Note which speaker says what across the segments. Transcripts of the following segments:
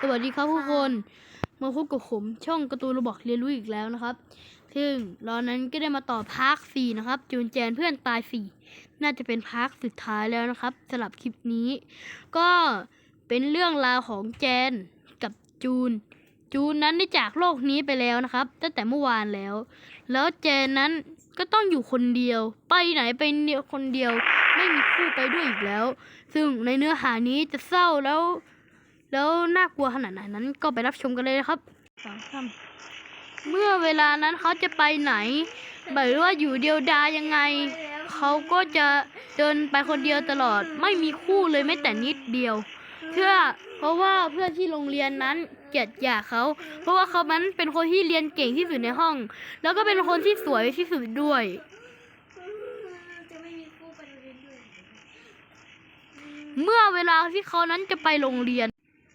Speaker 1: สวัสดีครับทุกคน มาพบกับผมช่องการ์ตูนระบอกเรียนรู้อีกแล้วนะครับ ซึ่งเรานั้นก็ได้มาต่อพาร์ทสี่นะครับ จูนแจนเพื่อนตายสี่น่าจะเป็นพาร์ทสุดท้ายแล้วนะครับสำหรับคลิปนี้ ก็เป็นเรื่องราวของแจนกับจูน จูนนั้นได้จากโลกนี้ไปแล้วนะครับ ตั้งแต่เมื่อวานแล้ว แล้วแจนนั้นก็ต้องอยู่คนเดียว ไปไหนไปเดียวคนเดียว ไม่มีคู่ไปด้วยอีกแล้ว ซึ่งในเนื้อหานี้จะเศร้าแล้ว แล้วน่ากลัวขนาดไหนนั้นก็ไปรับชมกันเลยนะครับสองสามเมื่อเวลานั้นเขาจะไปไหนแบบว่าอยู่เดียวดายยังไง เขาก็จะเดินไปคนเดียวตลอด ไม่มีคู่เลยแม้แต่นิดเดียว เพื่อเพราะว่าเพื่อนที่โรงเรียนนั้นเกลียดหยาเขา เพราะว่าเขานั้นเป็นคนที่เรียนเก่งที่สุดในห้อง แล้วก็เป็นคนที่สวยที่สุดด้วย
Speaker 2: จะไม่มีคู่ไปโรงเรียนด้วย
Speaker 1: เมื่อเวลาที่เขานั้นจะไปโรงเรียนเ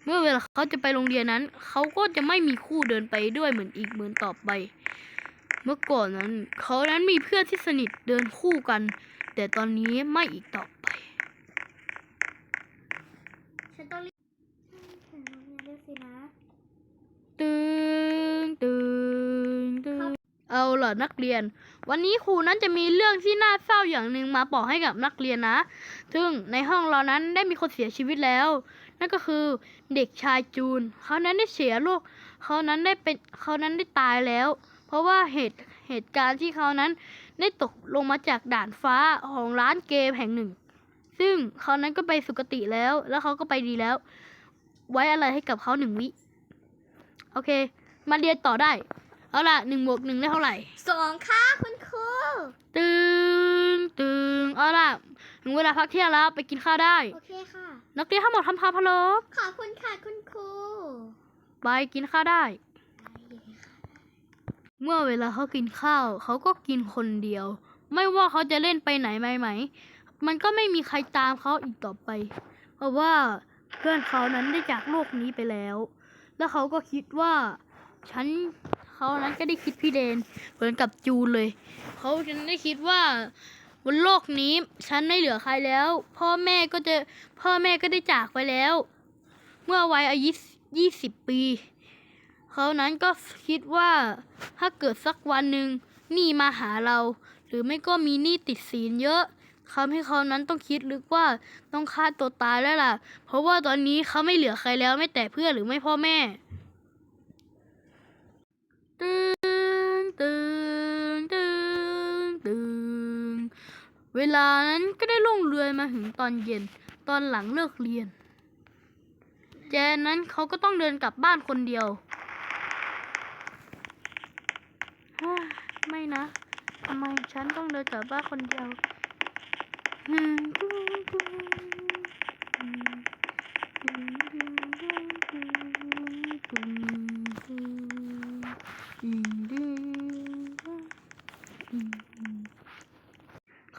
Speaker 1: มื่อเวลาเขาจะไปโรงเรียนนั้น เขาก็จะไม่มีคู่เดินไปด้วยเหมือนอีกเหมือนต่อไป เมื่อก่อนนั้น เขานั้นมีเพื่อนที่สนิทเดินคู่กัน แต่ตอนนี้ไม่อีกต่อไป
Speaker 2: ฉันต้องรีบถึงโรงเรียนด้วยสินะ
Speaker 1: ตึงตึงตึงเอนักเรียน วันนี้ครูนั้นจะมีเรื่องที่น่าเศร้าอย่างหนึ่งมาบอกให้กับนักเรียนนะ ซึ่งในห้องเรานั้นได้มีคนเสียชีวิตแล้ว นั่นก็คือเด็กชายจูน เขานั้นได้เสียลูก เขานั้นได้เป็นเขานั้นได้ตายแล้ว เพราะว่าเหตุเหตุการณ์ที่เขานั้นได้ตกลงมาจากด่านฟ้าของร้านเกมแห่งหนึ่ง ซึ่งเขานั้นก็ไปสุคติแล้ว แล้วเขาก็ไปดีแล้ว ไว้อะไรให้กับเขาหนึ่งวิ โอเค มาเรียนต่อได้ เอาล่ะหนึ่งบวกหนึ่งได้เท่าไหร่
Speaker 2: สองค่ะคุณครู
Speaker 1: ตึงตึงเอาล่ะถึงเวลาพักเที่ยงแล้วไปกินข้าวได้
Speaker 2: โอเคค่ะ
Speaker 1: นักเรียนทั้งหมดทำพาพะโลบ
Speaker 2: ขอบคุณค่ะคุณครู
Speaker 1: ไปกินข้าวได้ เมื่อเวลาเขากินข้าว เขาก็กินคนเดียว ไม่ว่าเขาจะเล่นไปไหนไหมไหม มันก็ไม่มีใครตามเขาอีกต่อไป เพราะว่าเพื่อนเขานั้นได้จากโลกนี้ไปแล้ว แล้วเขาก็คิดว่า ฉัน เขานั้นก็ได้คิดพี่เดนเหมือนกับจูนเลย เขาฉันได้คิดว่าบนโลกนี้ฉันไม่เหลือใครแล้ว พ่อแม่ก็จะพ่อแม่ก็ได้จากไปแล้ว เมื่อวัยอายุยี่สิบปี เขานั้นก็คิดว่าถ้าเกิดสักวันหนึ่งหนี้มาหาเรา หรือไม่ก็มีหนี้ติดสินเยอะทำให้เขานั้นต้องคิดลึกว่าต้องฆ่าตัวตายแล้วล่ะ เพราะว่าตอนนี้เขาไม่เหลือใครแล้วไม่แต่เพื่อนหรือไม่พ่อแม่ ตึงตึงตึงตึงเวลานั้นก็ได้ล่วงเรือยมาถึงตอนเย็น ตอนหลังเลิกเรียน แจนนั้นเขาก็ต้องเดินกลับบ้านคนเดียวฮ่าไม่นะทำไมฉันต้องเดินกลับบ้านคนเดียวอื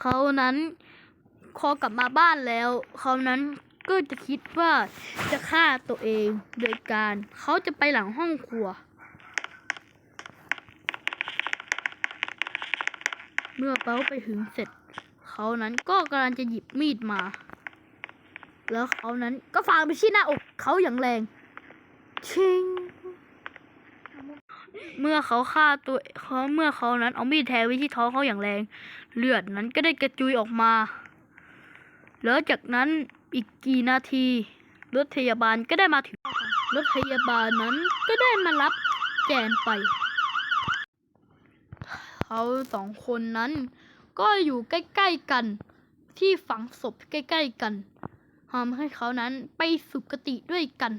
Speaker 1: เขานั้นพอกลับมาบ้านแล้ว เขานั้นก็จะคิดว่าจะฆ่าตัวเองโดยการเขาจะไปหลังห้องครัว เมื่อเป้าไปถึงเสร็จ เขานั้นก็กำลังจะหยิบมีดมา แล้วเขานั้นก็ฟังไปที่หน้าอกเขาอย่างแรง ชิง เมื่อเขาฆ่าตัวเขาเมื่อเขานั้นเอามีดแทงไปที่ท้องเขาอย่างแรง เลือดนั้นก็ได้กระจุยออกมา แล้วจากนั้นอีกกี่นาที รถพยาบาลก็ได้มาถึง รถพยาบาลนั้นก็ได้มารับแจนไป เขาสองคนนั้นก็อยู่ใกล้ๆกันที่ฝังศพใกล้ ๆ กันทำให้เขานั้นไปสุคติด้วยกัน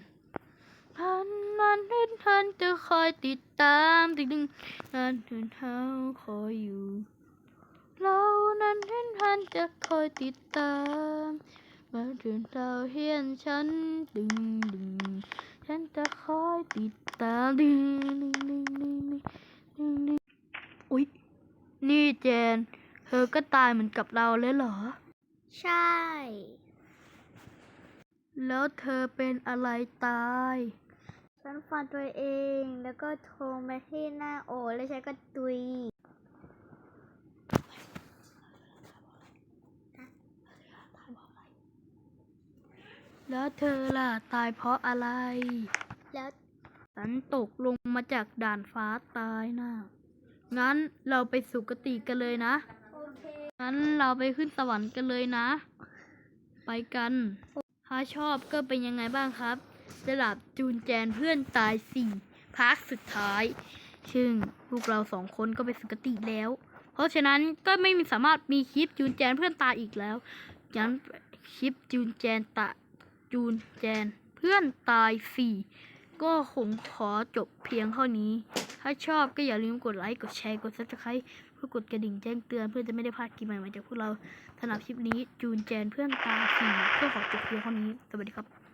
Speaker 1: ทันมันเดินทันจะคอยติดตามตึงตึงนันเดินเท้าคอยอยู่ เรานั้นเดินทันจะคอยติดตามมาถึงเราเห็นฉันดึงดึงฉันจะคอยติดตามดึงดึงดึงดึงดึงดึงดึงอุ๊ยนี่เจน เธอก็ตายเหมือนกับเราเลยเหรอ
Speaker 2: ใช่
Speaker 1: แล้วเธอเป็นอะไรตาย
Speaker 2: ฉันฟันตัวเองแล้วก็โทรมาที่หน้าโอแล้วฉันก็ตุย
Speaker 1: นแล้วเธอล่ะตายเพราะอะไร
Speaker 2: แล้ว
Speaker 1: ฉันตกลงมาจากด่านฟ้าตายนะ งั้นเราไปสุคติกันเลยนะ
Speaker 2: โอเค
Speaker 1: งั้นเราไปขึ้นสวรรค์กันเลยนะ ไปกัน ถ้าชอบก็เป็นยังไงบ้างครับสำหรับจูนแจนเพื่อนตายสี่พาร์ทสุดท้าย ซึ่งพวกเราสองคนก็ไปสุคติแล้ว เพราะฉะนั้นก็ไม่มีสามารถมีคลิปจูนแจนเพื่อนตายอีกแล้วงั้นคลิปจูนแจนตะจูนแจนเพื่อนตายสี่ก็คงขอจบเพียงเท่านี้ ถ้าชอบก็อย่าลืมกดไลค์ กดแชร์ กด subscribe เพื่อกดกระดิ่งแจ้งเตือนเพื่อจะไม่ได้พลาดคลิปใหม่ๆจากพวกเราสำหรับคลิปนี้จูนแจนเพื่อนตาสีก็ขอจบเพียงเท่านี้ สวัสดีครับ